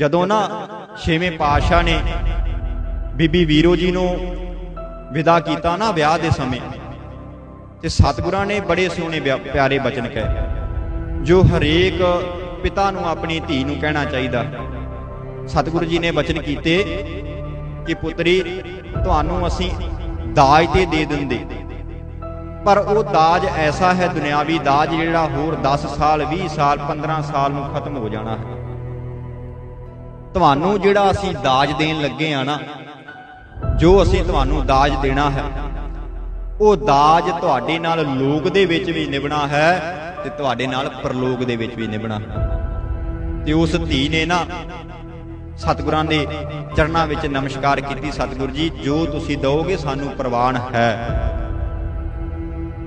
ਜਦੋਂ ਨਾ ਛੇਵੇਂ ਪਾਤਸ਼ਾਹ ਨੇ ਬੀਬੀ ਵੀਰੋ ਜੀ ਨੂੰ ਵਿਦਾ ਕੀਤਾ ਨਾ ਵਿਆਹ ਦੇ ਸਮੇਂ, ਤੇ ਸਤਿਗੁਰਾਂ ਨੇ ਬੜੇ ਸੋਹਣੇ ਵਿਆ- ਪਿਆਰੇ ਬਚਨ ਕਹੇ, ਜੋ ਹਰੇਕ ਪਿਤਾ ਨੂੰ ਆਪਣੀ ਧੀ ਨੂੰ ਕਹਿਣਾ ਚਾਹੀਦਾ। ਸਤਿਗੁਰੂ ਜੀ ਨੇ ਬਚਨ ਕੀਤੇ ਕਿ ਪੁੱਤਰੀ, ਤੁਹਾਨੂੰ ਅਸੀਂ ਦਾਜ ਤੇ ਦੇ ਦਿੰਦੇ। ਪਰ ਉਹ ਦਾਜ ਐਸਾ ਹੈ ਦੁਨਿਆਵੀ ਦਾਜ ਜਿਹੜਾ ਹੋਰ 10 ਸਾਲ 20 ਸਾਲ 15 ਸਾਲ ਨੂੰ ਖਤਮ ਹੋ ਜਾਣਾ ਹੈ। ਤੁਹਾਨੂੰ ਜਿਹੜਾ ਅਸੀਂ ਦਾਜ ਦੇਣ ਲੱਗੇ ਆ ਨਾ, ਜੋ ਅਸੀਂ ਤੁਹਾਨੂੰ ਦਾਜ ਦੇਣਾ ਹੈ, ਉਹ ਦਾਜ ਤੁਹਾਡੇ ਨਾਲ ਲੋਕ ਦੇ ਵਿੱਚ ਵੀ ਨਿਭਣਾ ਹੈ ਤੇ ਤੁਹਾਡੇ ਨਾਲ ਪ੍ਰਲੋਕ ਦੇ ਵਿੱਚ ਵੀ ਨਿਭਣਾ ਹੈ। ਤੇ ਉਸ ਧੀ ਨੇ ਨਾ ਸਤਿਗੁਰਾਂ ਦੇ ਚਰਨਾਂ ਵਿੱਚ ਨਮਸਕਾਰ ਕੀਤੀ, ਸਤਿਗੁਰ ਜੀ, ਜੋ ਤੁਸੀਂ ਦਿਓਗੇ ਸਾਨੂੰ ਪ੍ਰਵਾਨ ਹੈ।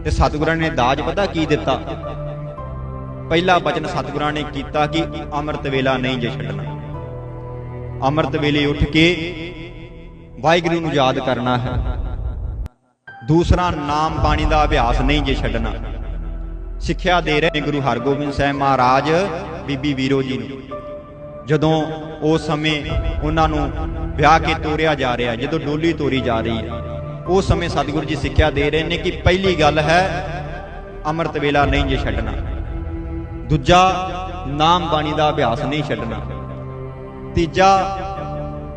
ਤੇ ਸਤਿਗੁਰਾਂ ਨੇ ਦਾਜ ਪਤਾ ਕੀ ਦਿੱਤਾ? ਪਹਿਲਾ ਬਚਨ ਸਤਿਗੁਰਾਂ ਨੇ ਕੀਤਾ ਕਿ ਅੰਮ੍ਰਿਤ ਵੇਲਾ ਨਹੀਂ ਜੇ ਛੱਡਣਾ। ਅੰਮ੍ਰਿਤ ਵੇਲੇ ਉੱਠ ਕੇ ਵਾਹਿਗੁਰੂ ਨੂੰ ਯਾਦ ਕਰਨਾ ਹੈ। ਦੂਸਰਾ ਨਾਮ ਬਾਣੀ ਦਾ ਅਭਿਆਸ ਨਹੀਂ ਜੇ ਛੱਡਣਾ। ਸਿੱਖਿਆ ਦੇ ਰਹੇ ਗੁਰੂ ਹਰਗੋਬਿੰਦ ਸਾਹਿਬ ਮਹਾਰਾਜ ਬੀਬੀ ਵੀਰੋ ਜੀ ਨੂੰ। ਜਦੋਂ ਉਸ ਸਮੇਂ ਉਹਨਾਂ ਨੂੰ ਵਿਆਹ ਕੇ ਤੋਰਿਆ ਜਾ ਰਿਹਾ, ਜਦੋਂ ਡੋਲੀ ਤੋਰੀ ਜਾ ਰਹੀ ਹੈ ਉਸ ਸਮੇਂ ਸਤਿਗੁਰੂ ਜੀ ਸਿੱਖਿਆ ਦੇ ਰਹੇ ਨੇ ਕਿ ਪਹਿਲੀ ਗੱਲ ਹੈ, ਅੰਮ੍ਰਿਤ ਵੇਲਾ ਨਹੀਂ ਜੇ ਛੱਡਣਾ। ਦੂਜਾ, ਨਾਮ ਬਾਣੀ ਦਾ ਅਭਿਆਸ ਨਹੀਂ ਛੱਡਣਾ। ਤੀਜਾ,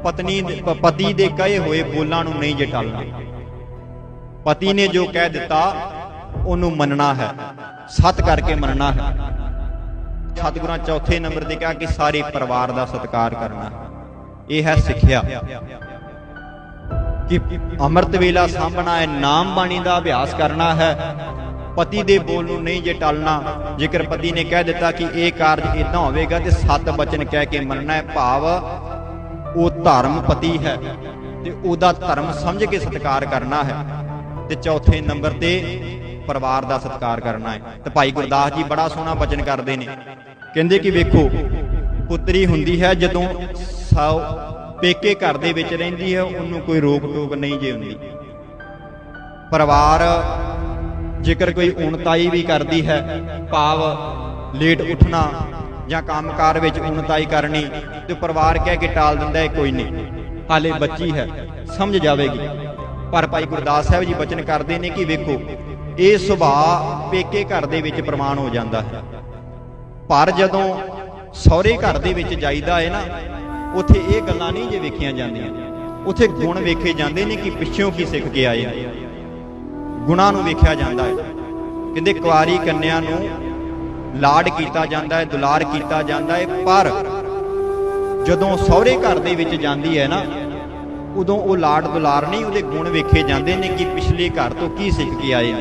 ਪਤਨੀ ਪਤੀ ਦੇ ਕਹੇ ਹੋਏ ਬੋਲਾਂ ਨੂੰ ਨਹੀਂ ਜੇ ਪਤੀ ਨੇ ਜੋ ਕਹਿ ਦਿੱਤਾ, ਉਹਨੂੰ ਮੰਨਣਾ ਹੈ। ਸਤ ਕਰਕੇ ਮੰਨਣਾ ਹੈ। ਸਤਿਗੁਰਾਂ ਚੌਥੇ ਨੰਬਰ ਤੇ ਕਿਹਾ ਕਿ ਸਾਰੇ ਪਰਿਵਾਰ ਦਾ ਸਤਿਕਾਰ ਕਰਨਾ ਇਹ ਹੈ ਸਿੱਖਿਆ। ਕਿ ਅੰਮ੍ਰਿਤ ਵੇਲਾ ਸਾਂਭਣਾ ਹੈ ਨਾਮ ਬਾਣੀ ਦਾ ਅਭਿਆਸ ਕਰਨਾ ਹੈ। ਪਤੀ ਦੇ ਬੋਲ ਨੂੰ ਨਹੀਂ ਜੇ ਟਾਲਣਾ, ਜੇਕਰ ਪਤੀ ਨੇ ਕਹਿ ਦਿੱਤਾ ਕਿ ਇਹ ਕਾਰਜ ਇਦਾਂ ਹੋਵੇਗਾ ਤੇ ਸੱਤ ਬਚਨ ਕਹਿ ਕੇ ਮੰਨਣਾ ਹੈ, ਭਾਵ ਉਹ ਧਰਮ ਪਤੀ ਹੈ ਤੇ ਉਹਦਾ ਧਰਮ ਸਮਝ ਕੇ ਸਤਿਕਾਰ ਕਰਨਾ ਹੈ ਤੇ ਚੌਥੇ ਨੰਬਰ ਤੇ ਪਰਿਵਾਰ ਦਾ ਸਤਿਕਾਰ ਕਰਨਾ ਹੈ। ਤੇ ਭਾਈ ਗੁਰਦਾਸ ਜੀ ਬੜਾ ਸੋਹਣਾ ਬਚਨ ਕਰਦੇ ਨੇ। ਕਹਿੰਦੇ ਕਿ ਵੇਖੋ, ਪੁੱਤਰੀ ਹੁੰਦੀ ਹੈ ਜਦੋਂ ਸੌ ਪੇਕੇ ਘਰ ਦੇ ਵਿੱਚ ਰਹਿੰਦੀ ਹੈ, ਉਹਨੂੰ ਕੋਈ ਰੋਕ ਟੋਕ ਨਹੀਂ ਜੇ ਹੁੰਦੀ। ਪਰਿਵਾਰ ਜੇਕਰ ਕੋਈ ਉਣਤਾਈ ਵੀ ਕਰਦੀ ਹੈ, ਭਾਵ ਲੇਟ ਉੱਠਣਾ ਜਾਂ ਕੰਮਕਾਰ ਵਿੱਚ ਉਣਤਾਈ ਕਰਨੀ ਤੇ ਪਰਿਵਾਰ ਕਹਿ ਕੇ ਟਾਲ ਦਿੰਦਾ ਹੈ, ਕੋਈ ਨਹੀਂ। ਹਾਲੇ ਬੱਚੀ ਹੈ, ਸਮਝ ਜਾਵੇਗੀ। ਪਰ ਭਾਈ ਗੁਰਦਾਸ ਸਾਹਿਬ ਜੀ ਬਚਨ ਕਰਦੇ ਨੇ ਕਿ ਵੇਖੋ, ਇਹ ਸੁਭਾਅ ਪੇਕੇ ਘਰ ਦੇ ਵਿੱਚ ਪ੍ਰਮਾਣ ਹੋ ਜਾਂਦਾ ਹੈ। ਪਰ ਜਦੋਂ ਸਹੁਰੇ ਘਰ ਦੇ ਵਿੱਚ ਜਾਈਦਾ ਹੈ ਨਾ, ਉੱਥੇ ਇਹ ਗੱਲਾਂ ਨਹੀਂ ਜੇ ਵੇਖੀਆਂ ਜਾਂਦੀਆਂ। ਉੱਥੇ ਗੁਣ ਵੇਖੇ ਜਾਂਦੇ ਨੇ ਕਿ ਪਿੱਛੋਂ ਕੀ ਸਿੱਖ ਕੇ ਆਏ ਆ। ਗੁਣਾਂ ਨੂੰ ਵੇਖਿਆ ਜਾਂਦਾ ਹੈ। ਕਹਿੰਦੇ ਕੁਆਰੀ ਕੰਨਿਆ ਨੂੰ ਲਾਡ ਕੀਤਾ ਜਾਂਦਾ ਹੈ, ਦੁਲਾਰ ਕੀਤਾ ਜਾਂਦਾ ਹੈ, ਪਰ ਜਦੋਂ ਸਹੁਰੇ ਘਰ ਦੇ ਵਿੱਚ ਜਾਂਦੀ ਹੈ ਨਾ, ਉਦੋਂ ਉਹ ਲਾਡ ਦੁਲਾਰ ਨਹੀਂ, ਉਹਦੇ ਗੁਣ ਵੇਖੇ ਜਾਂਦੇ ਨੇ ਕਿ ਪਿਛਲੇ ਘਰ ਤੋਂ ਕੀ ਸਿੱਖ ਕੇ ਆਏ ਆ।